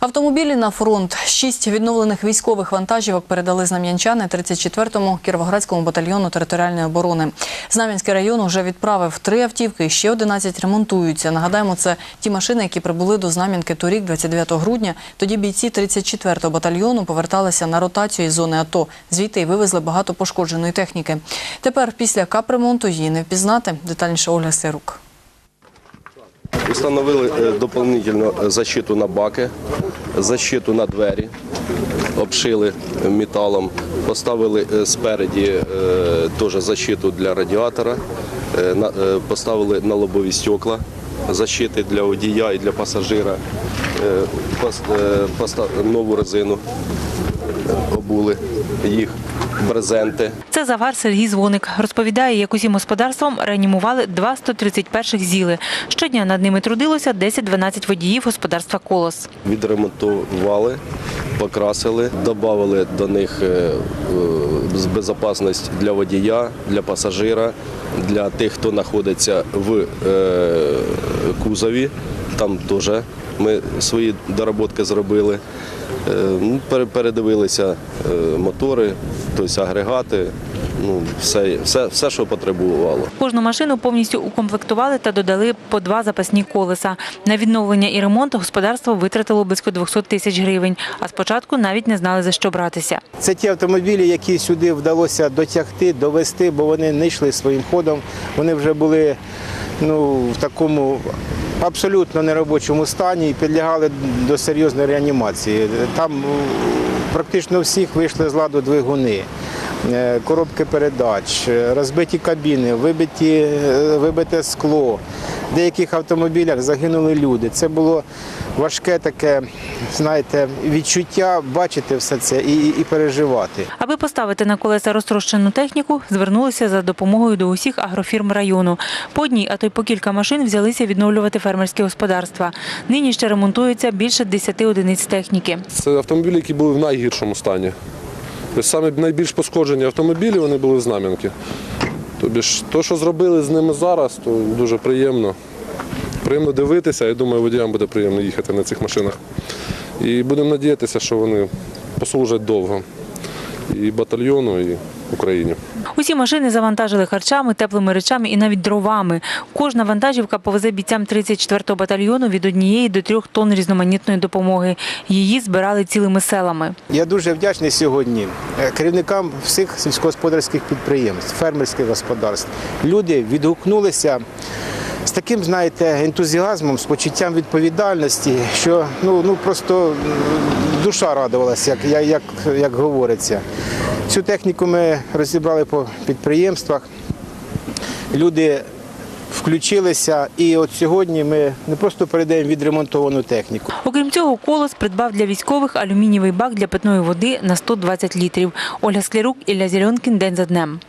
Автомобілі на фронт. Шість відновлених військових вантажівок передали знам'янчани 34-му Кіровоградському батальйону територіальної оборони. Знам'янський район вже відправив три автівки, ще 11 ремонтуються. Нагадаємо, це ті машини, які прибули до Знам'янки торік, 29 грудня. Тоді бійці 34-го батальйону поверталися на ротацію із зони АТО. Звідти й вивезли багато пошкодженої техніки. Тепер після капремонту її не впізнати. Детальніше Ольга Сирук. Установили е, дополнительно е, защиту на баки, защиту на двері, обшили металом, поставили е, спереді теж защиту для радіатора, поставили на лобові стекла, защити для водія і для пасажира, нову резину обули їх, брезенти. Це завар Сергій Звоник. Розповідає, як усім господарством реанімували два 131-х ЗІЛи. Щодня над ними трудилося 10-12 водіїв господарства «Колос». відремонтували, покрасили, додали до них е, е, безпечність для водія, для пасажира, для тих, хто знаходиться в е, кузові. Там теж ми свої доработки зробили. Е, ну, Передивилися е, мотори, тобто агрегати, ну, все, все, все, що потребувало. Кожну машину повністю укомплектували та додали по два запасні колеса. На відновлення і ремонт господарство витратило близько 200 тисяч гривень, а спочатку навіть не знали, за що братися. Це ті автомобілі, які сюди вдалося дотягти, довести, бо вони не йшли своїм ходом. Вони вже були ну, в такому абсолютно неробочому стані і підлягали до серйозної реанімації. Там е, практично всіх вийшли з ладу двигуни. е, Коробки передач, е, розбиті кабіни, вибиті, вибите скло. Деяких автомобілях загинули люди. Це було важке таке, знаєте, відчуття бачити все це і, і переживати. Аби поставити на колеса розтрощену техніку, звернулися за допомогою до усіх агрофірм району. По одній, а то й по кілька машин взялися відновлювати фермерські господарства. Нині ще ремонтується більше 10 одиниць техніки. Це автомобілі, які були в найгіршому стані. Тобто саме найбільш пошкоджені автомобілі вони були в знам'янки. Тобі ж то, що зробили з ними зараз, то дуже приємно. Приємно дивитися, я думаю, водіям буде приємно їхати на цих машинах. І будемо надіятися, що вони послужать довго і батальйону, і Україні. Усі машини завантажили харчами, теплими речами і навіть дровами. Кожна вантажівка повезе бійцям 34-го батальйону від однієї до трьох тонн різноманітної допомоги. Її збирали цілими селами. Я дуже вдячний сьогодні е, керівникам всіх сільськогосподарських підприємств, фермерських господарств. Люди відгукнулися таким, знаєте, ентузіазмом, з почуттям відповідальності, що ну, ну просто душа радувалася, як, як, як, як говориться. Цю техніку ми розібрали по підприємствах. Люди включилися, і от сьогодні ми не просто передаємо відремонтовану техніку. Окрім цього, колос придбав для військових алюмінієвий бак для питної води на 120 літрів. Ольга Склярук, Ілля Зільонкін. День за днем.